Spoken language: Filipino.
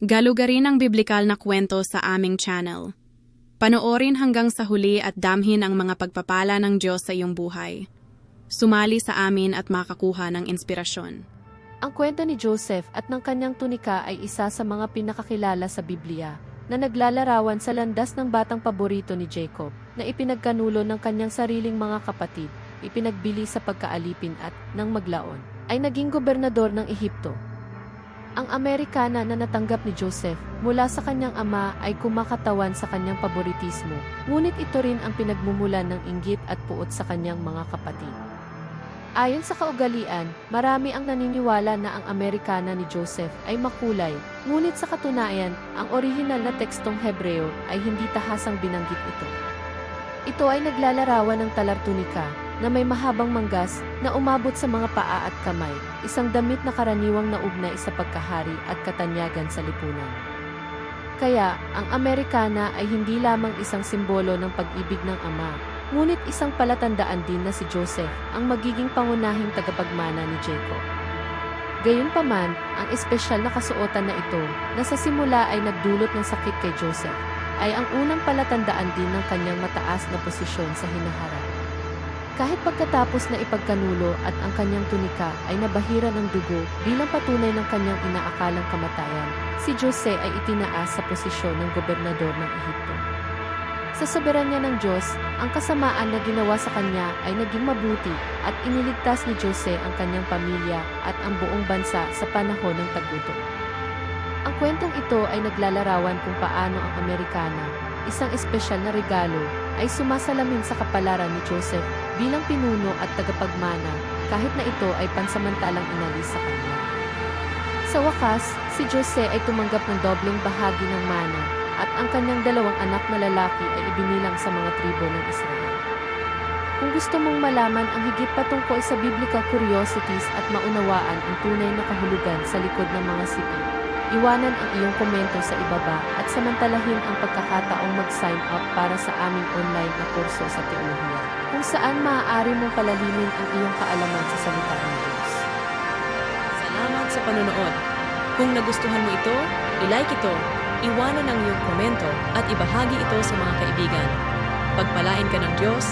Galugarin ang biblikal na kwento sa aming channel. Panoorin hanggang sa huli at damhin ang mga pagpapala ng Diyos sa iyong buhay. Sumali sa amin at makakuha ng inspirasyon. Ang kwento ni Joseph at ng kanyang tunika ay isa sa mga pinakakilala sa Biblia na naglalarawan sa landas ng batang paborito ni Jacob na ipinagkanulo ng kanyang sariling mga kapatid, ipinagbili sa pagkaalipin at, nang maglaon, ay naging gobernador ng Ehipto. Ang Amerikana na natanggap ni Joseph mula sa kanyang ama ay kumakatawan sa kanyang paboritismo, ngunit ito rin ang pinagmumulan ng inggit at puot sa kanyang mga kapatid. Ayon sa kaugalian, marami ang naniniwala na ang Amerikana ni Joseph ay makulay, ngunit sa katunayan, ang orihinal na tekstong Hebreo ay hindi tahasang binanggit ito. Ito ay naglalarawan ng talartunika na may mahabang manggas na umabot sa mga paa at kamay, isang damit na karaniwang naugnay sa pagkahari at katanyagan sa lipunan. Kaya, ang Amerikana ay hindi lamang isang simbolo ng pag-ibig ng ama, ngunit isang palatandaan din na si Joseph ang magiging pangunahing tagapagmana ni Jacob. Gayunpaman, ang espesyal na kasuotan na ito, na sa simula ay nagdulot ng sakit kay Joseph, ay ang unang palatandaan din ng kanyang mataas na posisyon sa hinaharap. Kahit pagkatapos na ipagkanulo at ang kanyang tunika ay nabahira ng dugo bilang patunay ng kanyang inaakalang kamatayan, si Jose ay itinaas sa posisyon ng gobernador ng Ehipto. Sa soberanya ng Diyos, ang kasamaan na ginawa sa kanya ay naging mabuti at iniligtas ni Jose ang kanyang pamilya at ang buong bansa sa panahon ng tagutom. Ang kwentong ito ay naglalarawan kung paano ang Amerikana, isang espesyal na regalo, ay sumasalamin sa kapalaran ni Joseph bilang pinuno at tagapagmana kahit na ito ay pansamantalang inalis sa kanya. Sa wakas, si Jose ay tumanggap ng dobleng bahagi ng mana at ang kanyang dalawang anak na lalaki ay ibinilang sa mga tribo ng Israel. Kung gusto mong malaman ang higit patungkol sa biblical curiosities at maunawaan ang tunay na kahulugan sa likod ng mga sipi, iwanan ang iyong komento sa ibaba at samantalahin ang pagkakataong mag-sign up para sa aming online na kurso sa teolohiya, kung saan maaari mong palalimin ang iyong kaalaman sa salita ng Diyos. Salamat sa panonood. Kung nagustuhan mo ito, ilike ito, iwanan ang iyong komento at ibahagi ito sa mga kaibigan. Pagpalain ka ng Diyos